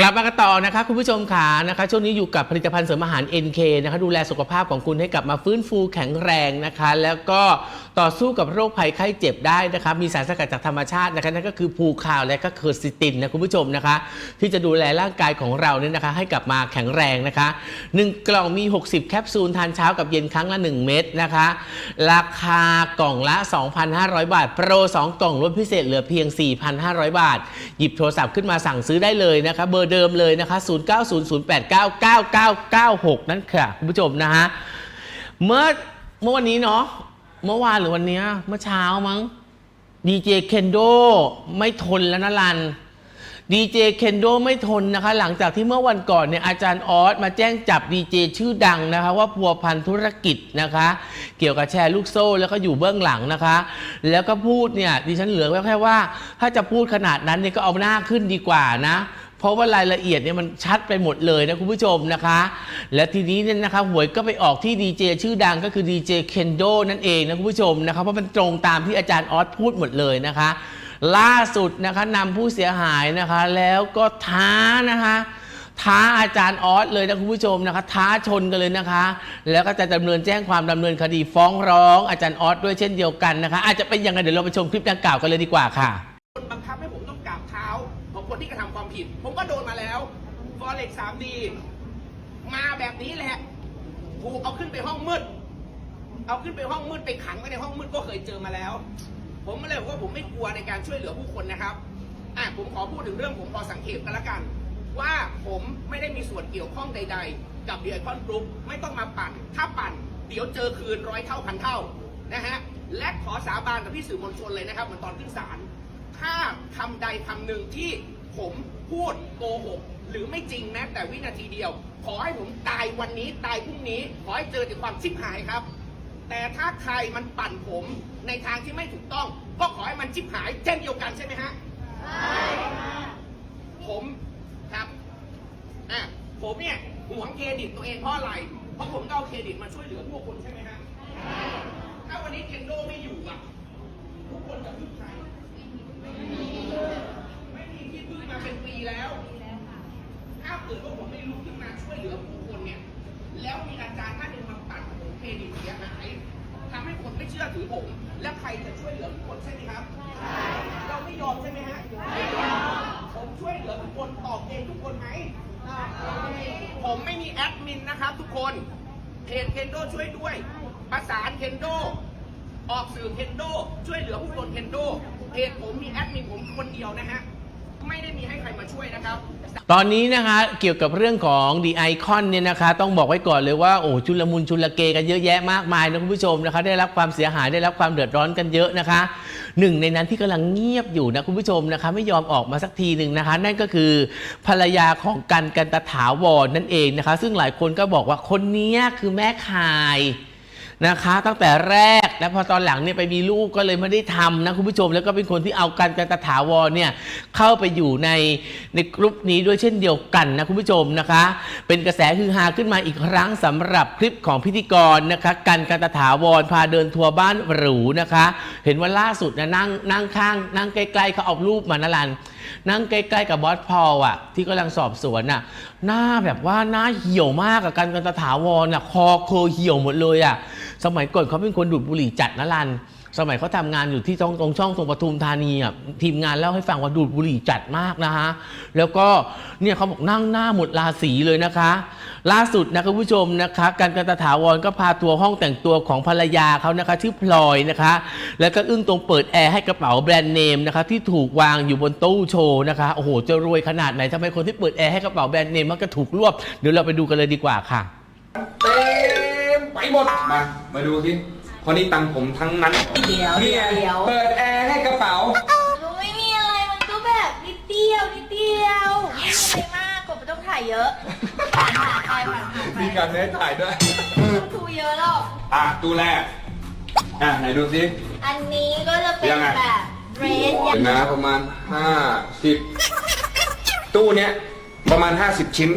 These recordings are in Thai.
กลับมากันต่อนะคะคุณผู้ชมขานะคะช่วงนี้อยู่กับผลิตภัณฑ์เสริมอาหาร NK นะคะดูแลสุขภาพของคุณให้กลับมาฟื้นฟูแข็งแรงนะคะ แล้วก็ต่อสู้กับโรคภัยไข้เจ็บได้นะคะมีสารสกัดจากธรรมชาตินะคะนั่นก็คือภูคาวและก็เคอร์ซิตินนะคุณผู้ชมนะคะ ที่จะดูแลร่างกายของเราเนี่ยนะคะ ให้กลับมาแข็งแรงนะคะ 1 กล่องมี 60 แคปซูลทานเช้ากับเย็นครั้งละ 1 เม็ดนะคะ ราคากล่องละ 2,500 บาท โปร 2 กล่องลดพิเศษเหลือเพียง 4,500 บาท หยิบโทรศัพท์ขึ้นมาสั่งซื้อได้เลยนะคะเบอร์เดิมเลยนะคะ 0900899996 นั่นค่ะคุณผู้ชมนะฮะเมื่อเมื่อวันนี้เนาะ เมื่อวานหรือวันเนี้ยเมื่อเช้ามั้งดีเจเคนโดไม่ทนแล้วนะลันดีเจเคนโดไม่ทนนะคะ หลังจากที่เมื่อวันก่อนเนี่ยอาจารย์ออสมาแจ้งจับดีเจชื่อดังนะคะ ว่าพัวพันธุรกิจนะคะ เกี่ยวกับแชร์ลูกโซ่แล้วก็อยู่เบื้องหลังนะคะ แล้วก็พูดเนี่ยดิฉันเหลือแค่ว่า ถ้าจะพูดขนาดนั้นเนี่ยก็เอาหน้าขึ้นดีกว่านะ เพราะว่ารายละเอียดเนี่ยมันชัดไปหมดเลยนะคุณผู้ชมนะคะ และทีนี้เนี่ยนะคะหวยก็ไปออกที่ดีเจชื่อดังก็คือดีเจเคนโดนั่นเองนะคุณผู้ชมนะคะเพราะมันตรงตามที่อาจารย์ออสพูดหมดเลยนะคะ ล่าสุดนะคะนำผู้เสียหายนะคะ แล้วก็ท้านะคะท้าอาจารย์ออสเลยนะคุณผู้ชมนะคะ ท้าชนกันเลยนะคะ แล้วก็จะดำเนินแจ้งความดำเนินคดีฟ้องร้องอาจารย์ออสด้วยเช่นเดียวกันนะคะ อาจจะเป็นยังไงเดี๋ยวเราไปชมคลิปดังกล่าวกันเลยดีกว่าค่ะ ระทำความผิด ผมก็โดนมาแล้วฟอเร็กสามดีมาแบบนี้แหละ ถูกเอาขึ้นไปห้องมืด เอาขึ้นไปห้องมืดไปขังไว้ในห้องมืดก็เคยเจอมาแล้ว ผมเลยบอกว่าผมไม่กลัวในการช่วยเหลือผู้คนนะครับอะผมขอพูดถึงเรื่องผมพอสังเกตกันละกัน ว่าผมไม่ได้มีส่วนเกี่ยวข้องใด ๆ กับเดียคอนกรุ๊ปไม่ต้องมาปั่น ถ้าปั่น เดี๋ยวเจอคืนร้อยเท่าพันเท่านะฮะและขอสาบานกับพี่สื่อมวลชนเลยนะครับเหมือนตอนขึ้นศาลถ้าคำใดคำหนึ่งที่ ผมพูดโกหกหรือไม่จริงแม้แต่วินาทีเดียว ขอให้ผมตายวันนี้ตายพรุ่งนี้ ขอให้เจอแต่ความชิบหายครับ แต่ถ้าใครมันปั่นผมในทางที่ไม่ถูกต้อง ก็ขอให้มันชิบหายเช่นเดียวกันใช่ไหมฮะใช่ผมครับอะผมเนี่ยหวงเครดิตตัวเองเพราะอะไร เพราะผมก็เอาเครดิตมาช่วยเหลือพวกคนใช่ไหมฮะถ้าวันนี้เคนโดไม่อยู่อะทุกคน คนตอบเองทุกคนไหมผมไม่มีแอดมินนะครับทุกคนเพจเคนโดช่วยด้วยประสานเคนโดออกสื่อเคนโดช่วยเหลือผู้คนเคนโดเพจผมมีแอดมินผมคนเดียวนะฮะ ไม่ได้มีให้ใครมาช่วยนะครับ ตอนนี้นะคะเกี่ยวกับเรื่องของ The Icon เนี่ยนะคะ ต้องบอกไว้ก่อนเลยว่าโอ้ชุลมุนชุลเกกันเยอะแยะมากมายนะคุณผู้ชมนะคะ ได้รับความเสียหายได้รับความเดือดร้อนกันเยอะนะคะ หนึ่งในนั้นที่กำลังเงียบอยู่นะคุณผู้ชมนะคะ ไม่ยอมออกมาสักทีหนึ่งนะคะ นั่นก็คือภรรยาของกันกันตถาวรนั่นเองนะคะ ซึ่งหลายคนก็บอกว่าคนนี้คือแม่คาย นะคะ ตั้งแต่แรกแล้วพอตอนหลังเนี่ยไปมีลูกก็เลยไม่ได้ทำนะคุณผู้ชมแล้วก็เป็นคนที่เอากันกันตถาวรเนี่ยเข้าไปอยู่ในในกลุ่มนี้ด้วยเช่นเดียวกันนะคุณผู้ชมนะคะ เป็นกระแสฮือฮาขึ้นมาอีกครั้งสำหรับคลิปของพิธีกรนะคะกันกันตถาวรพาเดินทัวร์บ้านหรูนะคะ เห็นว่าล่าสุดนะนั่งนั่งข้าง นั่งใกล้ๆเขาเอารูปมานะลัน นั่งใกล้ๆกับบอสพอลอะที่กำลังสอบสวนอะหน้าแบบว่าหน้าเหี่ยวมากกับการกันตถาวรอะคอเคอเหี่ยวหมดเลยอะสมัยก่อนเขาเป็นคนดูดบุหรี่จัดนะลัน สมัยเขาทำงานอยู่ที่ตรงตรงช่องตรงปทุมธานีอะทีมงานเล่าให้ฟังว่าดูดบุหรี่จัดมากนะฮะแล้วก็เนี่ยเขาบอกนั่งหน้าหมดราศีเลยนะคะ ล่าสุดนะคุณผู้ชมนะคะกันกันตถาวรก็พาทัวร์ห้องแต่งตัวของภรรยาเขานะคะชื่อพลอยนะคะ แล้วก็อึ้งตรงเปิดแอร์ให้กระเป๋าแบรนด์เนมนะคะที่ถูกวางอยู่บนตู้โชว์นะคะโอ้โหจะรวยขนาดไหนทำไมคนที่เปิดแอร์ให้กระเป๋าแบรนด์เนมมันก็ถูกรวบเดี๋ยวเราไปดูกันเลยดีกว่าค่ะ เต็มไปหมด มา มาดูสิคนนี้ตังค์ผมทั้งนั้น เดี๋ยวนี่ไงเดี๋ยว เปิดแอร์ให้กระเป๋า ถ่ายเยอะผ่านผ่านไปผ่านผ่านไปมีการให้ถ่ายด้วยไม่ต้องดูเยอะหรอกอะตู้แรก อะไหนดูสิอันนี้ก็จะเป็นยังไง แบบเรสเห็นนะประมาณห้าสิบตู้เนี้ยประมาณ 50 ชิ้น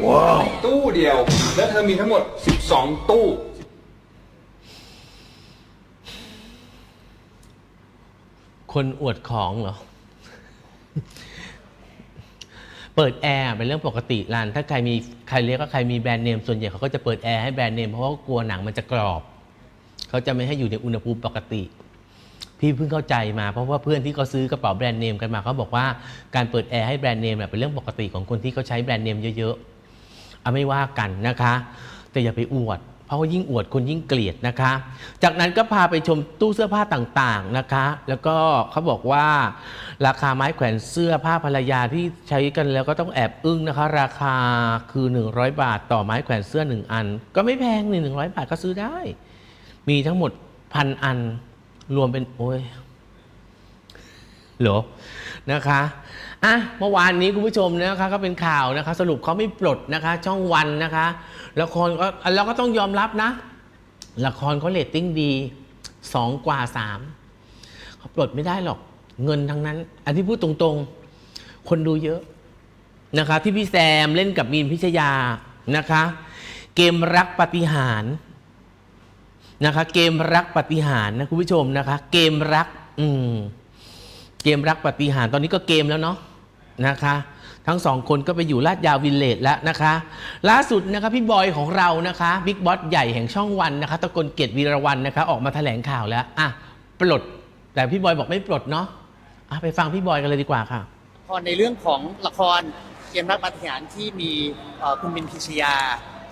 ตู้เดียว แล้วเธอมีทั้งหมด 12 ตู้ คนอวดของเหรอ เปิดแอร์เป็นเรื่องปกติลานถ้าใครมีใครเรียกว่าใครมีแบรนด์เนมส่วนใหญ่เขาก็จะเปิดแอร์ให้แบรนด์เนมเพราะว่ากลัวหนังมันจะกรอบเขาจะไม่ให้อยู่ในอุณหภูมิปกติ พี่เพิ่งเข้าใจมาเพราะว่าเพื่อนที่เขาซื้อกระเป๋าแบรนด์เนมกันมาเขาบอกว่าการเปิดแอร์ให้แบรนด์เนมเป็นเรื่องปกติของคนที่เขาใช้แบรนด์เนมเยอะๆเอาไม่ว่ากันนะคะ แต่อย่าไปอวด เพราะว่ายิ่งอวดคนยิ่งเกลียดนะคะ จากนั้นก็พาไปชมตู้เสื้อผ้าต่างๆนะคะ แล้วก็เขาบอกว่าราคาไม้แขวนเสื้อผ้าภรรยาที่ใช้กันแล้วก็ต้องแอบอึ้งนะคะ ราคาคือ 100 บาท ต่อไม้แขวนเสื้อ 1 อัน ก็ไม่แพงนี่100บาทก็ซื้อได้ มีทั้งหมดพันอันรวมเป็นโอ้ยเหรอ นะคะอะเมื่อวานนี้คุณผู้ชมนะคะก็เป็นข่าวนะคะ สรุปเขาไม่ปลดนะคะ ช่องวันนะคะละครก็เราก็ต้องยอมรับนะ ละครเขาเรตติ้งดีสองกว่าสามเขาปลดไม่ได้หรอกเงินทั้งนั้น อันที่พูดตรงๆ คนดูเยอะนะคะ ที่พี่แซมเล่นกับมีนพิชยานะคะ เกมรักปฏิหารนะคะ เกมรักปฏิหารนะคุณผู้ชมนะคะ เกมรัก อืม เกมรักปฏิหารตอนนี้ก็เกมแล้วเนาะนะคะ ทั้งสองคนก็ไปอยู่ลาดยาววิลเลจแล้วนะคะ ล่าสุดนะคะพี่บอยของเรานะคะบิ๊กบอสใหญ่แห่งช่องวันนะคะตะกลเกียรติวีรวันนะคะ ออกมาแถลงข่าวแล้วอะปลด แต่พี่บอยบอกไม่ปลดเนาะอะไปฟังพี่บอยกันเลยดีกว่าค่ะละครในเรื่องของละครเกมรักปฏิหารย์ที่มีเอ่อคุณมินพิชยา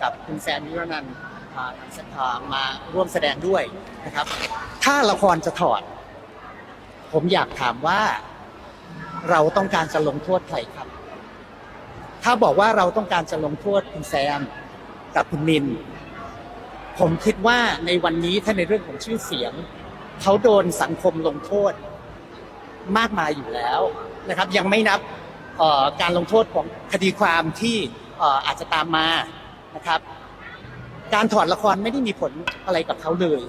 กับคุณแซมยุรนันท์อ่าอ่ามาร่วมแสดงด้วยนะครับ ถ้าละครจะถอด ผมอยากถามว่าเราต้องการจะลงโทษใครครับ ถ้าบอกว่าเราต้องการจะลงโทษคุณแซมกับคุณมิน ผมคิดว่าในวันนี้ถ้าในเรื่องของชื่อเสียง เขาโดนสังคมลงโทษมากมายอยู่แล้วนะครับ ยังไม่นับการลงโทษของคดีความที่อาจจะตามมานะครับ การถอดละครไม่ได้มีผลอะไรกับเขาเลย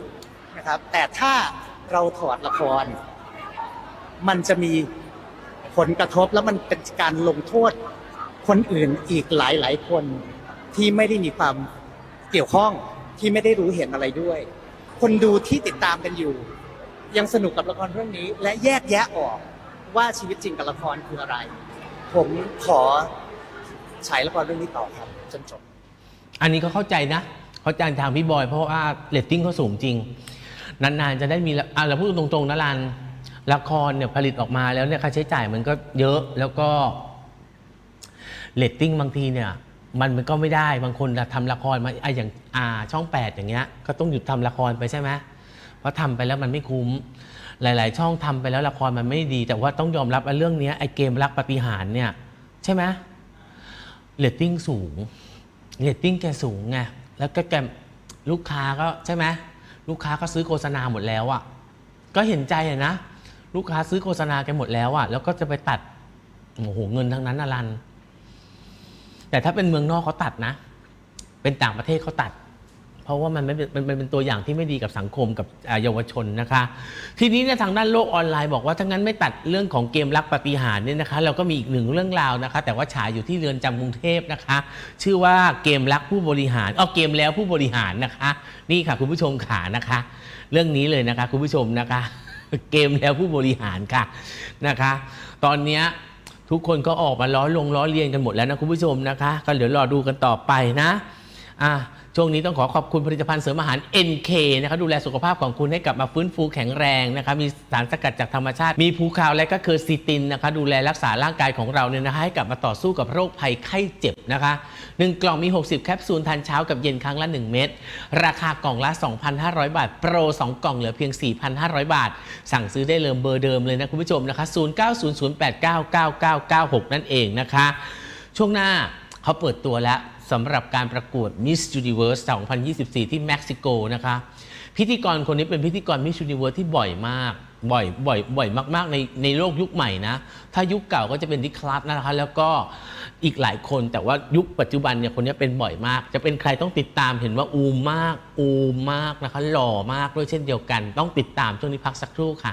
นะครับ แต่ถ้าเราถอดละคร มันจะมีผลกระทบแล้วมันเป็นการลงโทษคนอื่นอีกหลายหลายๆ คนที่ไม่ได้มีความเกี่ยวข้องที่ไม่ได้รู้เห็นอะไรด้วย คนดูที่ติดตามกันอยู่ ยังสนุกกับละครเรื่องนี้ และแยกแยะออกว่าชีวิตจริงกับละครคืออะไร ผมขอฉายละครเรื่องนี้ต่อครับจนจบ อันนี้ก็เข้าใจนะ เข้าใจทางพี่บอย เพราะว่าเรตติ้งเขาสูงจริง นานๆจะได้มีอะเราพูดตรงๆนะรัน ละครเนี่ยผลิตออกมาแล้วเนี่ยค่าใช้จ่ายมันก็เยอะแล้วก็เรตติ้งบางทีเนี่ย มันมันก็ไม่ได้บางคนทำละครมาไออย่างอ่าช่องแปดอย่างเงี้ย ก็ต้องหยุดทำละครไปใช่ไหมเพราะทำไปแล้วมันไม่คุ้ม หลาย ๆ ช่องทำไปแล้วละครมันไม่ดี แต่ว่าต้องยอมรับว่าเรื่องเนี้ยไอเกมรักปฏิหารเนี่ย ใช่ไหมเรตติ้งสูงเรตติ้งแกสูงไงแล้วก็แกลูกค้าก็ใช่ไหมลูกค้าก็ซื้อโฆษณาหมดแล้วอะ่ะก็เห็นใจอะนะ ลูกค้าซื้อโฆษณาแกหมดแล้วอะ่ะแล้วก็จะไปตัดโอ้โหเงินทั้งนั้นนะรัน แต่ถ้าเป็นเมืองนอกเขาตัดนะ เป็นต่างประเทศเขาตัด เพราะว่ามันไม่เป็นมันเป็นตัวอย่างที่ไม่ดีกับสังคมกับเยาวชนนะคะ ทีนี้เนี่ยทางด้านโลกออนไลน์บอกว่าถ้างั้นไม่ตัดเรื่องของเกมรักปฏิหารเนี่ยนะคะ เราก็มีอีกหนึ่งเรื่องราวนะคะ แต่ว่าฉายอยู่ที่เรือนจำกรุงเทพนะคะ ชื่อว่าเกมรักผู้บริหารเอาเกมแล้วผู้บริหารนะคะ นี่ค่ะคุณผู้ชมขานะคะ เรื่องนี้เลยนะคะ คุณผู้ชมนะคะ เกมแล้วผู้บริหารค่ะนะคะ ตอนนี้ทุกคนก็ออกมาล้อลงล้อเลียนกันหมดแล้วนะคุณผู้ชมนะคะ ก็เดี๋ยวรอดูกันต่อไปนะอะ ช่วงนี้ต้องขอขอบคุณผลิตภัณฑ์เสริมอาหาร NK นะคะดูแลสุขภาพของคุณให้กลับมาฟื้นฟูแข็งแรงนะคะมีสารสกัดจากธรรมชาติ มีภูคาวและก็คือซีตินนะคะดูแลรักษาร่างกายของเราเนี่ยนะคะให้กลับมาต่อสู้กับโรคภัยไข้เจ็บนะคะหนึ่งกล่องมี 60 แคปซูลทานเช้ากับเย็นครั้งละ 1 เม็ดราคากล่องละ 2,500 บาท โปร 2 กล่องเหลือเพียง 4,500 บาท สั่งซื้อได้เลยเบอร์เดิมเลยนะคุณผู้ชมนะคะ0900899996 นั่นเองนะคะ ช่วงหน้าเขาเปิดตัวแล้ว สำหรับการประกวด Miss Universe 2024 ที่เม็กซิโกนะคะ พิธีกรคนนี้เป็นพิธีกร Miss Universe ที่บ่อยมาก บ่อยบ่อยบ่อยมากๆในในโลกยุคใหม่นะ ถ้ายุคเก่าก็จะเป็นดิคลัสนะคะ แล้วก็อีกหลายคนแต่ว่ายุคปัจจุบันเนี่ยคนนี้เป็นบ่อยมาก จะเป็นใครต้องติดตามเห็นว่าอูมมากอูมมากนะคะหล่อมากด้วยเช่นเดียวกัน ต้องติดตามช่วงนี้พักสักครู่ค่ะ